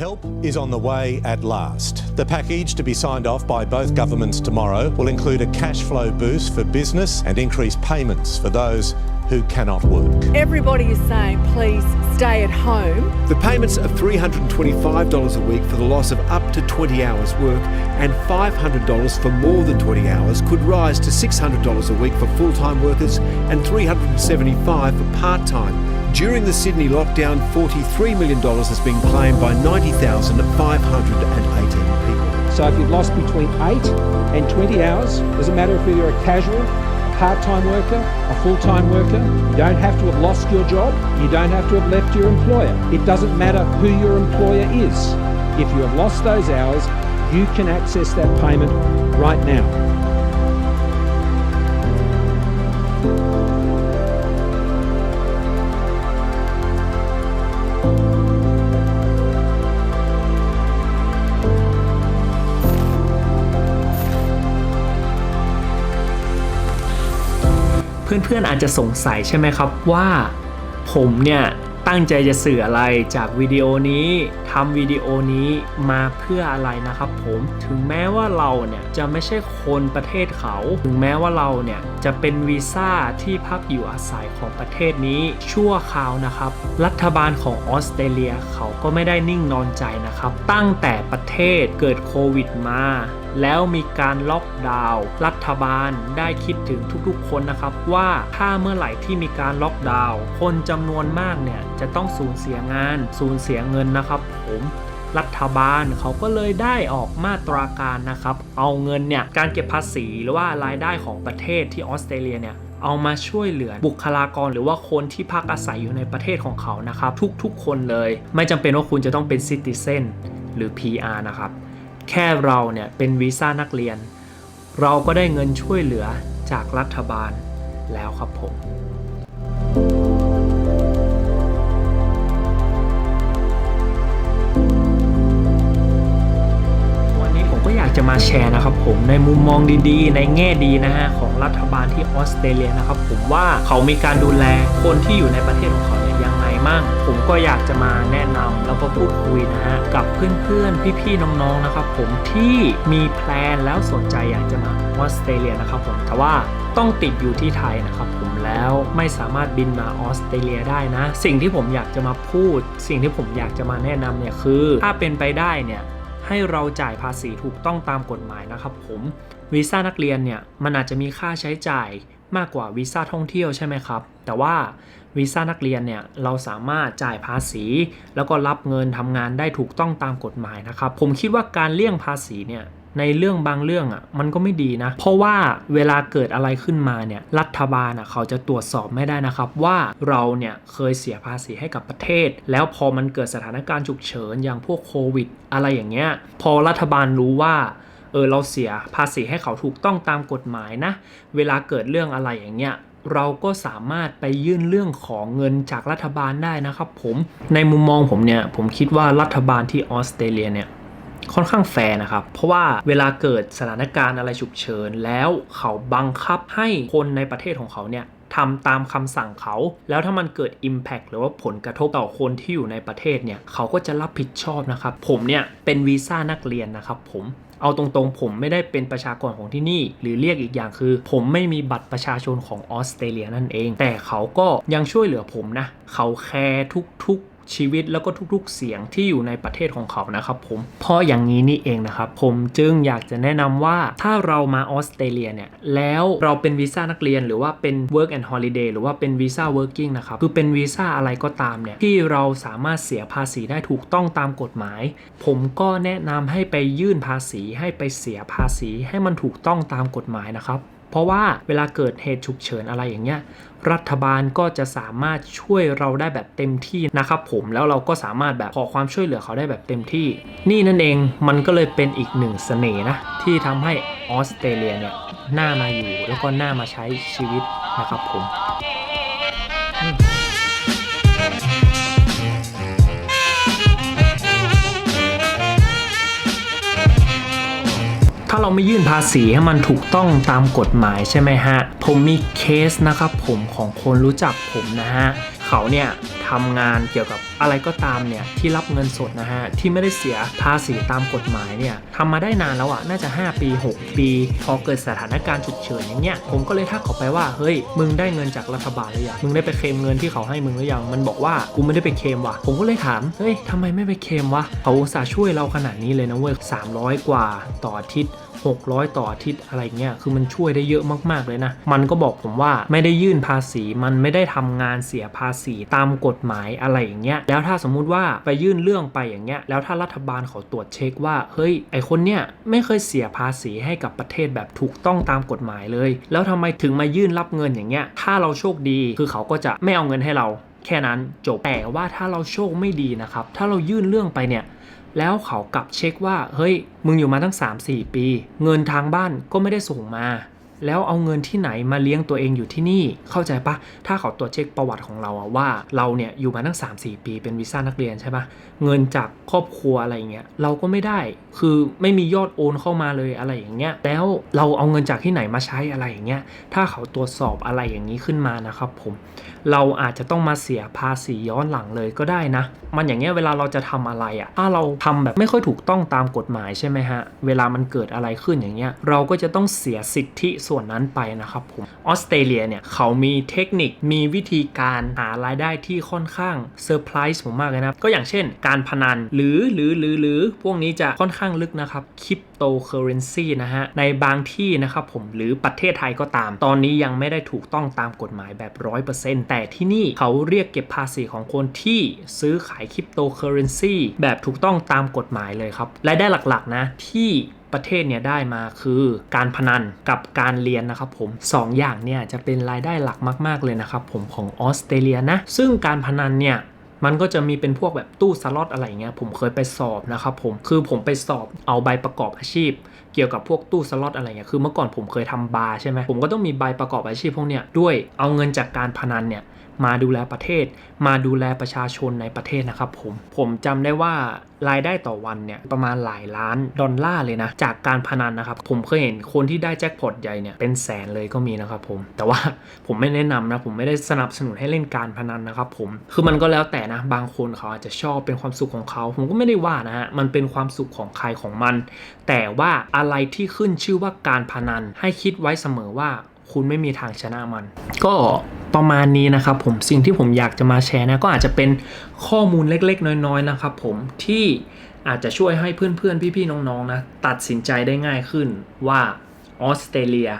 Help is on the way at last. The package to be signed off by both governments tomorrow will include a cash flow boost for business and increased payments for those who cannot work. Everybody is saying, please stay at home. The payments of $325 a week for the loss of up to 20 hours work and $500 for more than 20 hours could rise to $600 a week for full-time workers and $375 for part-time. During the Sydney lockdown, $43 million has been claimed by 90,518 people. So if you've lost between 8 and 20 hours, doesn't matter if you're a casual, part-time worker, a full-time worker, you don't have to have lost your job, you don't have to have left your employer. It doesn't matter who your employer is. If you have lost those hours, you can access that payment right now. เพื่อนๆอาจจะสงสัยใช่ไหมครับว่า ผมเนี่ยตั้งใจจะสื่ออะไรจากวิดีโอนี้ทำวิดีโอนี้มาเพื่ออะไรนะครับผมถึงแม้ว่าเราเนี่ยจะไม่ใช่คนประเทศเขา ถึงแม้ว่าเราเนี่ยจะเป็นวีซ่าที่พักอยู่อาศัยของประเทศนี้ชั่วคราวนะครับ รัฐบาลของออสเตรเลียเขาก็ไม่ได้นิ่งนอนใจนะครับ ตั้งแต่ประเทศเกิดโควิดมา แล้วมีการล็อกดาวน์รัฐบาลได้คิดถึงทุกๆ คนนะครับว่าถ้าเมื่อไหร่ที่มีการล็อกดาวน์คนจำนวนมากเนี่ยจะต้องสูญเสียงานสูญเสียเงินนะครับผมรัฐบาลเขาก็เลยได้ออกมาตราการนะครับ เอาเงินเนี่ยการเก็บภาษีหรือว่ารายได้ของประเทศที่ออสเตรเลียเนี่ยเอามาช่วยเหลือบุคลากรหรือว่าคนที่พักอาศัยอยู่ในประเทศของเขานะครับ ทุกๆคนเลย ไม่จำเป็นว่าคุณจะต้องเป็นซิติเซนหรือ PR นะครับ แค่เราเนี่ยเป็นวีซ่านักเรียน เราก็ได้เงินช่วยเหลือจากรัฐบาลแล้วครับผม วันนี้ผมก็อยากจะมาแชร์นะครับผมในมุมมองดีๆ ในแง่ดีนะฮะของรัฐบาลที่ออสเตรเลียนะครับผมว่าเขามีการดูแลคนที่อยู่ในประเทศของเขาเนี่ยยังไง มั่ง ผมก็อยากจะมาแนะนำแล้วก็พูดคุยนะฮะกับเพื่อนๆ พี่ๆ น้องๆ นะครับผมที่มีแพลนแล้วสนใจอยากจะมาออสเตรเลียนะครับผมแต่ว่าต้องติดอยู่ที่ไทยนะครับผมแล้วไม่สามารถบินมาออสเตรเลียได้นะ สิ่งที่ผมอยากจะมาพูด สิ่งที่ผมอยากจะมาแนะนำเนี่ยคือ ถ้าเป็นไปได้เนี่ยให้เราจ่ายภาษีถูกต้องตามกฎหมายนะครับผมวีซ่านักเรียนเนี่ยมันอาจจะมีค่าใช้จ่าย มากกว่าวีซ่าท่องเที่ยวใช่ไหมครับ แต่ว่าวีซ่านักเรียนเนี่ยเราสามารถจ่ายภาษี แล้วก็รับเงินทำงานได้ถูกต้องตามกฎหมายนะครับ ผมคิดว่าการเลี่ยงภาษีเนี่ยในเรื่องบางเรื่องอะมันก็ไม่ดีนะ เพราะว่าเวลาเกิดอะไรขึ้นมาเนี่ยรัฐบาลอะเขาจะตรวจสอบไม่ได้นะครับ ว่าเราเนี่ยเคยเสียภาษีให้กับประเทศ แล้วพอมันเกิดสถานการณ์ฉุกเฉินอย่างพวกโควิด อะไรอย่างเงี้ยพอรัฐบาลรู้ว่า เออเราเสียภาษีให้เขาถูกต้องตามกฎหมายนะ เวลาเกิดเรื่องอะไรอย่างเงี้ยเราก็สามารถไปยื่นเรื่องของเงินจากรัฐบาลได้นะครับผมในมุมมองผมเนี่ยผมคิดว่ารัฐบาลที่ออสเตรเลียเนี่ยค่อนข้างแฟร์นะครับ เพราะว่าเวลาเกิดสถานการณ์อะไรฉุกเฉิน แล้วเขาบังคับให้คนในประเทศของเขาเนี่ยทำตามคำสั่งเขา แล้วถ้ามันเกิด Impact หรือว่าผลกระทบต่อคนที่อยู่ในประเทศเนี่ยเขาก็จะรับผิดชอบนะครับ ผมเนี่ยเป็นวีซ่านักเรียนนะครับผม เอาตรงๆ ผมไม่ได้เป็นประชากรของที่นี่ หรือเรียกอีกอย่างคือ ผมไม่มีบัตรประชาชนของออสเตรเลียนั่นเอง แต่เขาก็ยังช่วยเหลือผมนะ เขาแคร์ทุกๆ ชีวิตแล้วก็ทุกๆ เสียงที่อยู่ในประเทศของเขานะครับผมเพราะอย่างนี้นี่เองนะครับผมจึงอยากจะแนะนำว่าถ้าเรามาออสเตรเลียเนี่ยแล้วเราเป็นวีซ่านักเรียนหรือว่าเป็น work and holiday หรือว่าเป็นวีซ่า working นะครับคือเป็นวีซ่าอะไรก็ตามเนี่ยที่เราสามารถเสียภาษีได้ถูกต้องตามกฎหมาย ผมก็แนะนำให้ไปยื่นภาษีให้ไปเสียภาษีให้มันถูกต้องตามกฎหมายนะครับ เพราะว่าเวลาเกิดเหตุฉุกเฉินอะไรอย่างเงี้ยรัฐบาลก็จะสามารถช่วยเราได้แบบเต็มที่นะครับผมแล้วเราก็สามารถแบบขอความช่วยเหลือเขาได้แบบเต็มที่ นี่นั่นเองมันก็เลยเป็นอีกหนึ่งเสน่ห์นะที่ทำให้ออสเตรเลียเนี่ยน่ามาอยู่แล้วก็น่ามาใช้ชีวิตนะครับผม เราไม่ยื่นภาษีให้มันถูกต้องตามกฎหมายใช่ไหมฮะ ผมมีเคสนะครับผมของคนรู้จักผมนะฮะ เขาเนี่ยทำงานเกี่ยวกับอะไรก็ตามเนี่ยที่รับเงินสดนะฮะที่ไม่ได้เสียภาษีตามกฎหมายเนี่ยทำมาได้นานแล้วอะน่าจะ 5 ปี 6 ปี พอเกิดสถานการณ์ฉุกเฉินอย่างเงี้ยผมก็เลยทักเขาไปว่าเฮ้ยมึงได้เงินจากรัฐบาลหรือยังมึงได้ไปเคลมเงินที่เขาให้มึงหรือยังมันบอกว่ากูไม่ได้ไปเคลมว่ะผมก็เลยถามเฮ้ยทำไมไม่ไปเคลมวะเขาอุตส่าห์ช่วยเราขนาดนี้เลยนะเว้ย300กว่าต่ออาทิตย์ 600 ต่ออาทิตย์อะไรเงี้ยคือมันช่วยได้เยอะมากๆเลยนะ มันก็บอกผมว่าไม่ได้ยื่นภาษีมันไม่ได้ทำงานเสียภาษีตามกฎหมายอะไรอย่างเงี้ยแล้วถ้าสมมุติว่าไปยื่นเรื่องไปอย่างเงี้ยแล้วถ้ารัฐบาลเขาตรวจเช็คว่าเฮ้ยไอคนเนี้ยไม่เคยเสียภาษีให้กับประเทศแบบถูกต้องตามกฎหมายเลย แล้วทำไมถึงมายื่นรับเงินอย่างเงี้ยถ้าเราโชคดีคือเขาก็จะไม่เอาเงินให้เราแค่นั้นจบแต่ว่าถ้าเราโชคไม่ดีนะครับ ถ้าเรายื่นเรื่องไปเนี่ย แล้วเขากลับเช็คว่า เฮ้ย มึงอยู่มาตั้ง 3-4 ปี เงินทางบ้านก็ไม่ได้ส่งมา แล้วเอาเงินที่ไหนมาเลี้ยงตัวเองอยู่ที่นี่ เข้าใจปะถ้าเขาตรวจเช็คประวัติของเราอะว่า เราเนี่ยอยู่มาตั้ง 3-4 ปีเป็นวีซ่านักเรียนใช่ปะเงินจากครอบครัวอะไรเงี้ยเราก็ไม่ได้ คือไม่มียอดโอนเข้ามาเลยอะไรอย่างเงี้ย แล้วเราเอาเงินจากที่ไหนมาใช้อะไรอย่างเงี้ย ถ้าเขาตรวจสอบอะไรอย่างนี้ขึ้นมานะครับผมเราอาจจะต้องมาเสียภาษีย้อนหลังเลยก็ได้นะ มันอย่างเงี้ยเวลาเราจะทำอะไรอะ่ะถ้าเราทำแบบไม่ค่อยถูกต้องตามกฎหมายใช่ไหมฮะ เวลามันเกิดอะไรขึ้นอย่างเงี้ยเราก็จะต้องเสียสิทธิส่วนนั้นไปนะครับผมออสเตรเลียเนี่ยเขามีเทคนิคมีวิธีการหารายได้ที่ค่อนข้างเซอร์ไพรส์ผมมากเลยนะก็อย่างเช่น การพนันหรือหรือหรือหรือพวกนี้จะค่อนข้างลึกนะครับคริปโตเคอเรนซีนะฮะ ในบางที่นะครับผมหรือประเทศไทยก็ตาม ตอนนี้ยังไม่ได้ถูกต้องตามกฎหมายแบบ 100%แต่ที่นี่เขาเรียกเก็บภาษีของคนที่ซื้อขายคริปโตเคอเรนซีแบบถูกต้องตามกฎหมายเลยครับรายได้หลักๆนะที่ประเทศเนี่ยได้มาคือการพนันกับการเรียนนะครับผมสองอย่างเนี่ยจะเป็นรายได้หลักมาก ๆเลยนะครับผมของออสเตรเลียนะซึ่งการพนันเนี่ย มันก็จะมีเป็นพวกแบบตู้สล็อตอะไรเงี้ยผมเคยไปสอบนะครับผมคือผมไปสอบเอาใบประกอบอาชีพ เกี่ยวกับพวกตู้สล็อตอะไรเงี้ยคือเมื่อก่อนผมเคยทำบาร์ใช่ไหมผมก็ต้องมีใบประกอบอาชีพพวกเนี้ยด้วยเอาเงินจากการพนันเนี่ย มาดูแลประเทศ มาดูแลประชาชนในประเทศนะครับผม ผมจำได้ว่ารายได้ต่อวันเนี่ยประมาณหลายล้านดอลลาร์เลยนะ จากการพนันนะครับ ผมเคยเห็นคนที่ได้แจ็คพอตใหญ่เนี่ยเป็นแสนเลยก็มีนะครับผม แต่ว่าผมไม่แนะนำนะ ผมไม่ได้สนับสนุนให้เล่นการพนันนะครับผม คือมันก็แล้วแต่นะ บางคนเขาอาจจะชอบเป็นความสุขของเขา ผมก็ไม่ได้ว่านะฮะ มันเป็นความสุขของใครของมัน แต่ว่าอะไรที่ขึ้นชื่อว่าการพนันให้คิดไว้เสมอว่าคุณไม่มีทางชนะมัน ก็ ประมาณนี้นะครับผมสิ่งที่ผมอยากจะมาแชร์นะก็อาจจะเป็นข้อมูลเล็กๆ น้อยๆนะครับผมที่อาจจะช่วยให้เพื่อนๆ พี่ๆ น้องๆนะตัดสินใจได้ง่ายขึ้นว่าออสเตรเลีย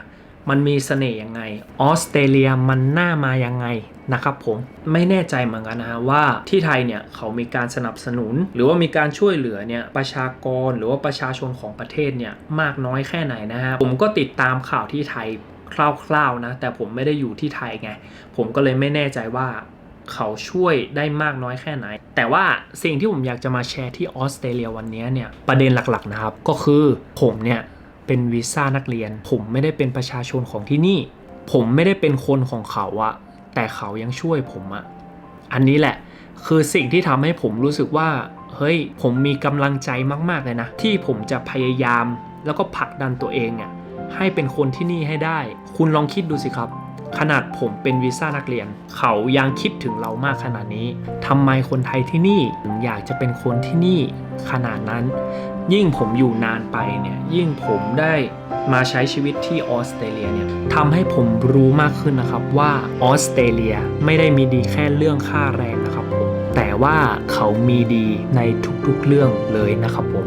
มันมีเสน่ห์ยังไงออสเตรเลียมันน่ามายังไงนะครับผมไม่แน่ใจเหมือนกันนะฮะว่าที่ไทยเนี่ยเขามีการสนับสนุน หรือว่ามีการช่วยเหลือเนี่ยประชากรหรือว่าประชาชนของประเทศเนี่ยมากน้อยแค่ไหนนะฮะผมก็ติดตามข่าวที่ไทย คร่าวๆนะ แต่ผมไม่ได้อยู่ที่ไทยไง ผมก็เลยไม่แน่ใจว่าเขาช่วยได้มากน้อยแค่ไหน แต่ว่าสิ่งที่ผมอยากจะมาแชร์ที่ออสเตรเลียวันนี้เนี่ย ประเด็นหลักๆนะครับ ก็คือผมเนี่ยเป็นวีซ่านักเรียน ผมไม่ได้เป็นประชาชนของที่นี่ ผมไม่ได้เป็นคนของเขาอะแต่เขายังช่วยผมอะอันนี้แหละคือสิ่งที่ทำให้ผมรู้สึกว่า เฮ้ย ผมมีกำลังใจมาก ๆ เลยนะ ที่ผมจะพยายามแล้วก็ผลักดันตัวเองเนี่ย ให้เป็นคนที่นี่ให้ได้ คุณลองคิดดูสิครับ ขนาดผมเป็นวีซ่านักเรียน เขายังคิดถึงเรามากขนาดนี้ทำไมคนไทยที่นี่ถึงอยากจะเป็นคนที่นี่ขนาดนั้น ยิ่งผมอยู่นานไปเนี่ยยิ่งผมได้มาใช้ชีวิตที่ออสเตรเลียเนี่ยทำให้ผมรู้มากขึ้นนะครับว่าออสเตรเลียไม่ได้มีดีแค่เรื่องค่าแรงนะครับผมแต่ว่าเขามีดีในทุกๆเรื่องเลยนะครับผม